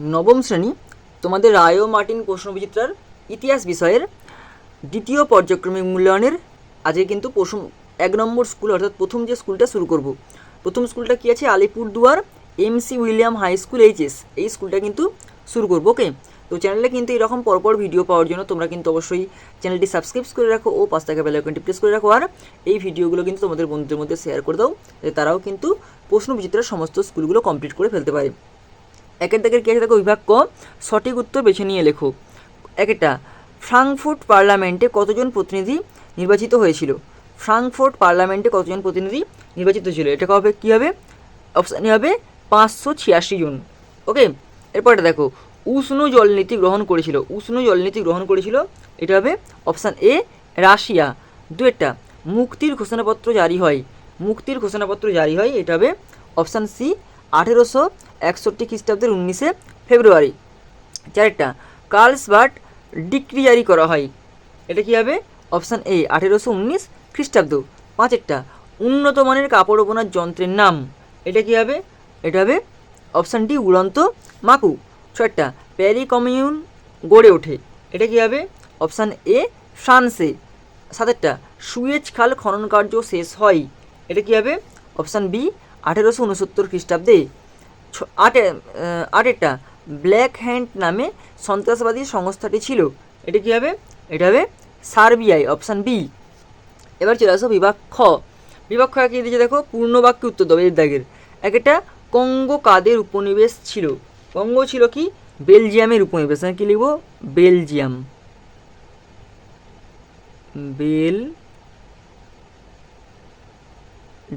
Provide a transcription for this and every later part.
নবম শ্রেণি, তোমাদের রায় মার্টিন প্রশ্নবিচিত্রার ইতিহাস বিষয়ের দ্বিতীয় পর্যায়ক্রমিক মূল্যায়নের আজকে কিন্তু প্রথম, এক নম্বর স্কুল, অর্থাৎ প্রথম যে স্কুলটা শুরু করব। প্রথম স্কুলটা কী আছে? Alipurduar MC William high school HS এই স্কুলটা কিন্তু শুরু করব, ওকে? তো চ্যানেলে কিন্তু এরকম পরপর ভিডিও পাওয়ার জন্য তোমরা কিন্তু অবশ্যই চ্যানেলটি সাবস্ক্রাইব করে রাখো ও পাঁচ টাকা বেল আইকনটি প্রেস করে রাখো। আর এই ভিডিওগুলো কিন্তু তোমাদের বন্ধুদের মধ্যে শেয়ার করে দাও তারাও কিন্তু প্রশ্ন বিচিত্রার সমস্ত স্কুলগুলো কমপ্লিট করে ফেলতে পারে। একের দাগের কী আছে দেখো বিভাগ সঠিক উত্তর বেছে নিয়ে লেখো। একটা ফ্রাঙ্কফুর্ট পার্লামেন্টে কতজন প্রতিনিধি নির্বাচিত হয়েছিল? ফ্রাঙ্কফুর্ট পার্লামেন্টে কতজন প্রতিনিধি নির্বাচিত ছিল? এটা হবে কী হবে? অপশানে হবে পাঁচশো ছিয়াশি জন। ওকে? এরপরটা দেখো, উষ্ণ জলনীতি গ্রহণ করেছিল। উষ্ণ জলনীতি গ্রহণ করেছিল, এটা হবে অপশান এ, রাশিয়া। দু একটা মুক্তির ঘোষণাপত্র জারি হয়। মুক্তির ঘোষণাপত্র জারি হয়, এটা হবে অপশান সি, আঠেরোশো একষট্টি খ্রিস্টাব্দের উনিশে ফেব্রুয়ারি। চারটা, কার্লসবার্ট ডিক্রি জারি করা হয়। এটা কী হবে? অপশান এ, আঠেরোশো উনিশ খ্রিস্টাব্দ। পাঁচেরটা, উন্নত মানের কাপড় বোনার যন্ত্রের নাম। এটা কী হবে? এটা হবে অপশান ডি, উড়ন্ত মাকু। ছয়টা প্যারি কমিউন গড়ে ওঠে। এটা কী হবে? অপশান এ, ফ্রান্সে। সাতেরটা, সুয়েজ খাল খনন কার্য শেষ হয়। এটা কী হবে? অপশান বি, আঠেরোশো উনসত্তর খ্রিস্টাব্দে। আটে আটেরটা। ব্ল্যাক হ্যান্ড নামে সন্ত্রাসবাদী সংস্থাটি ছিল। এটা কী হবে? এটা হবে সার্বিয়ায়, অপশান বি। এবার চলে আসো বিভাগ খ। বিভাগ খ কী দেখো? পূর্ণ বাক্যে উত্তর দেবে, এর দাগের। এক একটা কঙ্গো কাদের উপনিবেশ ছিল? কঙ্গো ছিল কি? বেলজিয়ামের উপনিবেশ। আমি কি লিখব? বেলজিয়াম। বেল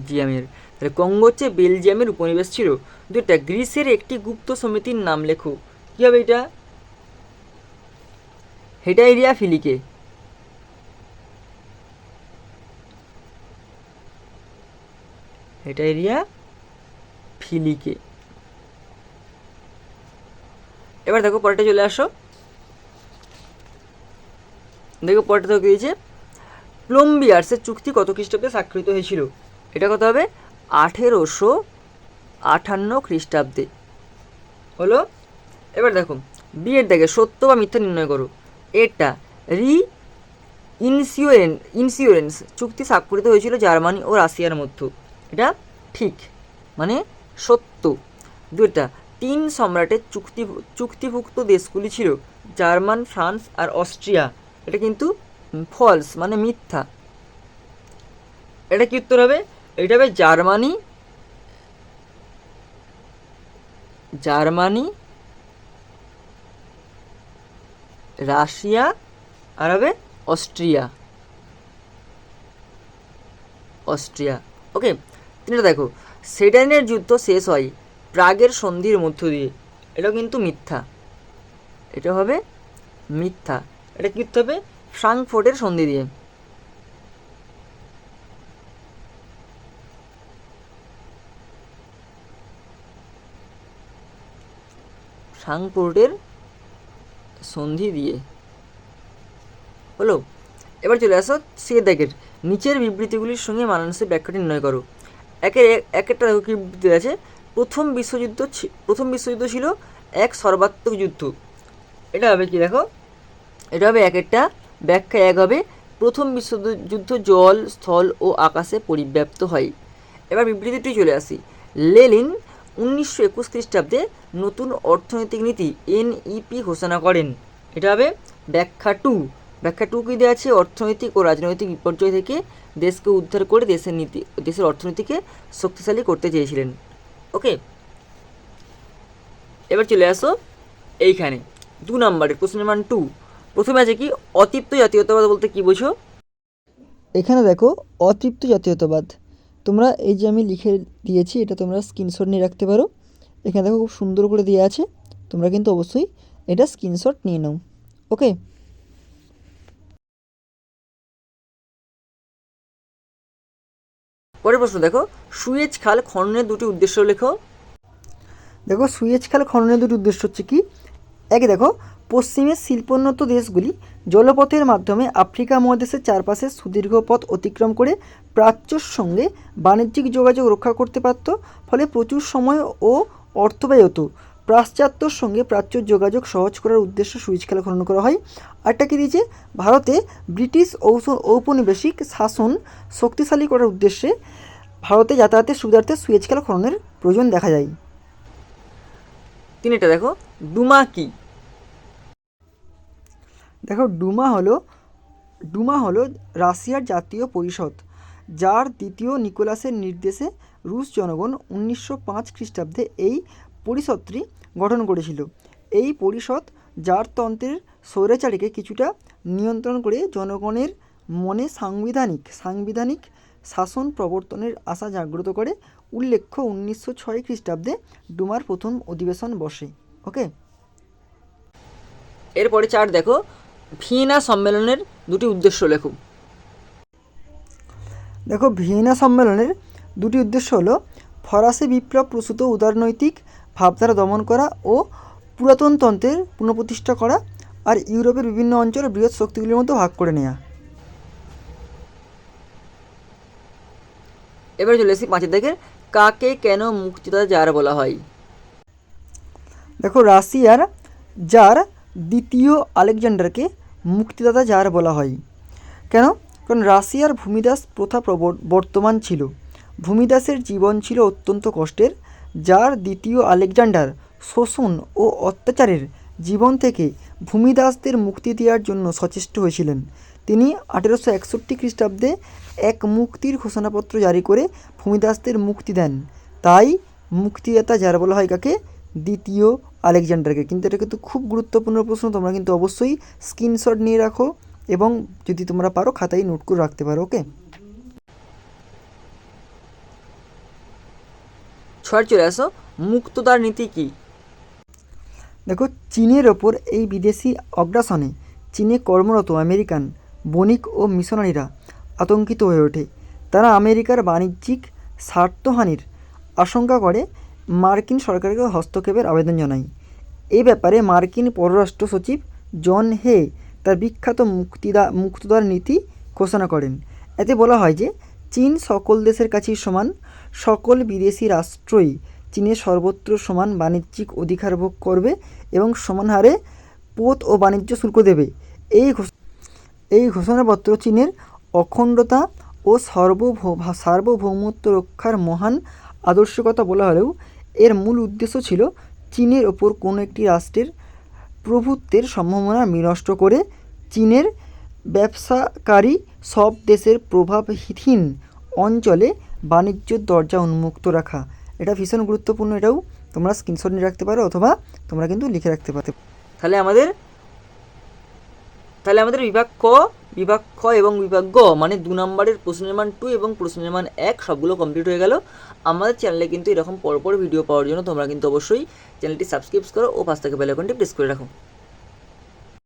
জিয়ামের কঙ্গো হচ্ছে বেলজিয়ামের উপনিবেশ ছিল, দুইটা গ্রিসের একটি গুপ্ত সমিতির নাম লেখো। কী হবে এটা? হেটাইরিয়া ফিলিকে। হেটাইরিয়া ফিলিকে। এবার দেখো পরেরটা চলে আসো। দেখো পরেরটা দেখো দিয়েছে প্লম্বিয়ার্সের চুক্তি কত খ্রিস্টাব্দে স্বাক্ষরিত হয়েছিল? এটা কত হবে? আঠেরোশো আটান্ন খ্রিস্টাব্দে। হলো? এবার দেখো, বিয়ের দেখে সত্য বা মিথ্যা নির্ণয় করো। এটা রি ইনসিওরেন্স ইন্স্যুরেন্স চুক্তি স্বাক্ষরিত হয়েছিল জার্মানি ও রাশিয়ার মধ্যে। এটা ঠিক মানে সত্য। দুইটা, তিন সম্রাটের চুক্তি চুক্তিভুক্ত দেশগুলি ছিল জার্মান, ফ্রান্স আর অস্ট্রিয়া। এটা কিন্তু ফলস মানে মিথ্যা। এটা কি উত্তর হবে? এটা হবে জার্মানি। জার্মানি। রাশিয়া। আর হবে অস্ট্রিয়া। অস্ট্রিয়া। ওকে, তিনটা দেখো। সেডানের যুদ্ধ শেষ হয় প্রাগের সন্ধির মধ্য দিয়ে। এটাও কিন্তু মিথ্যা। এটা হবে মিথ্যা। এটা কি হবে? ফ্রাঙ্কফোর্টের সন্ধি দিয়ে। ফ্রাঙ্কফোর্টের সন্ধি দিয়ে। হলো, এবার চলে আসো সে দেখের। নিচের বিবৃতিগুলির সঙ্গে মানানসের ব্যাখ্যাটি নির্ণয় করো। একে এক- এক একটা দেখো কি বিবৃতি আছে? প্রথম বিশ্বযুদ্ধ প্রথম বিশ্বযুদ্ধ ছিল এক সর্বাত্মক যুদ্ধ। এটা হবে কি দেখো? এটা হবে এক একটা ব্যাখ্যা এক হবে, প্রথম বিশ্বযুদ্ধ জল, স্থল ও আকাশে পরিব্যাপ্ত হয়। এবার বিবৃতিটি চলে আসি। লেলিন উনিশশো একুশ খ্রিস্টাব্দে নতুন অর্থনৈতিক নীতি, এনইপি, ঘোষণা করেন। এটা হবে ব্যাখ্যা টু। ব্যাখ্যা টু কী দেওয়া আছে? অর্থনৈতিক ও রাজনৈতিক বিপর্যয় থেকে দেশকে উদ্ধার করে দেশের নীতি, দেশের অর্থনীতিকে শক্তিশালী করতে চেয়েছিলেন। ওকে, এবার চলে আসো এইখানে। দু নম্বরের কোশ্চেন নাম্বার টু প্রথমে আছে কি, অতৃপ্ত জাতীয়তাবাদ বলতে কি বোঝো? এখানে দেখো, অতৃপ্ত জাতীয়তাবাদ। তোমরা এই যে আমি লিখে দিয়েছি এটা তোমরা স্ক্রিনশট নিয়ে রাখতে পারো। এখানে দেখো খুব সুন্দর করে দেওয়া আছে। তোমরা কিন্তু অবশ্যই এটা স্ক্রিনশট নিয়ে নাও। ওকে পরের প্রশ্ন দেখো সুয়েজ খাল খননের দুটি উদ্দেশ্য লেখো। দেখো সুয়েজ খাল খননের দুটি উদ্দেশ্য হচ্ছে কি? একে দেখো পশ্চিমের শিল্পোন্নত দেশগুলি জলপথের মাধ্যমে আফ্রিকা মহাদেশের চারপাশে সুদীর্ঘ পথ অতিক্রম করে প্রাচ্যর সঙ্গে বাণিজ্যিক যোগাযোগ রক্ষা করতে পারত, ফলে প্রচুর সময় ও অর্থ ব্যয় হতো পাশ্চাত্যর সঙ্গে প্রাচ্য যোগাযোগ সহজ করার উদ্দেশ্যে সুইচ খেলা খনন করা হয়। আরটা কি দিয়েছে? ভারতে ব্রিটিশ ঔপনিবেশিক শাসন শক্তিশালী করার উদ্দেশ্যে ভারতে যাতায়াতের সুবিধার্থে সুয়েজ খেলা খননের প্রয়োজন দেখা যায়। তিনটা দেখো ডুমা কি? দেখো, ডুমা হলো ডুমা হলো রাশিয়ার জাতীয় পরিষদ, যার দ্বিতীয় নিকোলাসের নির্দেশে রুশ জনগণ উনিশশো পাঁচ খ্রিস্টাব্দে এই পরিষদটি গঠন করেছিল। এই পরিষদ জারতন্ত্রের স্বৈরাচারীকে কিছুটা নিয়ন্ত্রণ করে জনগণের মনে সাংবিধানিক সাংবিধানিক শাসন প্রবর্তনের আশা জাগ্রত করে, উল্লেখ্য উনিশশো ছয় খ্রিস্টাব্দে ডুমার প্রথম অধিবেশন বসে। ওকে এরপরে চার দেখো ভিয়েনা সম্মেলনের দুটি উদ্দেশ্য লেখো। দেখো ভিয়েনা সম্মেলনের দুটি উদ্দেশ্য হলো ফরাসি বিপ্লব প্রসূত উদারনৈতিক ভাবধারা দমন করা ও পুরাতনতন্ত্রের পুনঃপ্রতিষ্ঠা করা আর ইউরোপের বিভিন্ন অঞ্চলে বৃহৎ শক্তিগুলির মধ্যে ভাগ করে নেওয়া এবারে চলে এসেছি পাঁচের দেখে কাকে কেন মুক্তিদাতা জার বলা হয়? দেখো রাশিয়ার যার দ্বিতীয় আলেকজান্ডারকে মুক্তিদাতা যার বলা হয়। কেন? কারণ রাশিয়ার ভূমিদাস প্রথা বর্তমান ছিল। ভূমিদাসের জীবন ছিল অত্যন্ত কষ্টের, যার দ্বিতীয় আলেকজান্ডার শোষণ ও অত্যাচারের জীবন থেকে ভূমিদাসদের মুক্তি দেওয়ার জন্য সচেষ্ট হয়েছিলেন। তিনি আঠেরোশো একষট্টি খ্রিস্টাব্দে এক মুক্তির ঘোষণাপত্র জারি করে ভূমিদাসদের মুক্তি দেন। তাই মুক্তিদাতা যারা বলা হয় কাকে? দ্বিতীয় আলেকজান্ডারকে। কিন্তু এটা কিন্তু খুব গুরুত্বপূর্ণ প্রশ্ন তোমরা কিন্তু অবশ্যই স্ক্রিনশট নিয়ে রাখো এবং যদি তোমরা পারো খাতায় নোট করে রাখতে পারো ওকে? ছয় চলে আসো। মুক্তদার নীতি কি? দেখো চীনের ওপর এই বিদেশি অগ্রাসনে চীনে কর্মরত আমেরিকান বণিক ও মিশনারিরা আতঙ্কিত হয়ে ওঠে। তারা আমেরিকার বাণিজ্যিক স্বার্থহানির আশঙ্কা করে মার্কিন সরকারকে হস্তক্ষেপের আবেদন জানায় এ ব্যাপারে মার্কিন পররাষ্ট্র সচিব জন হে তার বিখ্যাত মুক্তিদা, মুক্তদার নীতি ঘোষণা করেন। এতে বলা হয় যে, চীন সকল দেশের কাছেই সমান, সকল বিদেশি রাষ্ট্রই চীনের সর্বত্র সমান বাণিজ্যিক অধিকার ভোগ করবে এবং সমান হারে পোত ও বাণিজ্য শুল্ক দেবে। এই এই ঘোষণাপত্র চীনের অখণ্ডতা ও সর্বভৌ সার্বভৌমত্ব রক্ষার মহান আদর্শকতা বলা হলেও এর মূল উদ্দেশ্য ছিল চীনের ওপর কোনো একটি রাষ্ট্রের প্রভুত্বের সম্ভাবনা বিনষ্ট করে চীনের ব্যবসাকারী সব দেশের প্রভাবহীন অঞ্চলে বাণিজ্যের দরজা উন্মুক্ত রাখা। এটা ভীষণ গুরুত্বপূর্ণ। এটাও তোমরা স্ক্রিনশট নিয়ে রাখতে পারো অথবা তোমরা কিন্তু লিখে রাখতে পারো। তাহলে আমাদের তাহলে আমাদের বিভাগ ক? বিভাগ খ এবং বিভাগ গ মানে দু নম্বরের প্রশ্ন নির্মাণ টু এবং প্রশ্ন নির্মাণ এক, সবগুলো কমপ্লিট হয়ে গেল। আমাদের চ্যানেলে কিন্তু এরকম পরপর ভিডিও পাওয়ার জন্য তোমরা কিন্তু অবশ্যই চ্যানেলটি সাবস্ক্রাইব করো ও পাশ থেকে বেলাইকনটি প্রেস করে রাখো।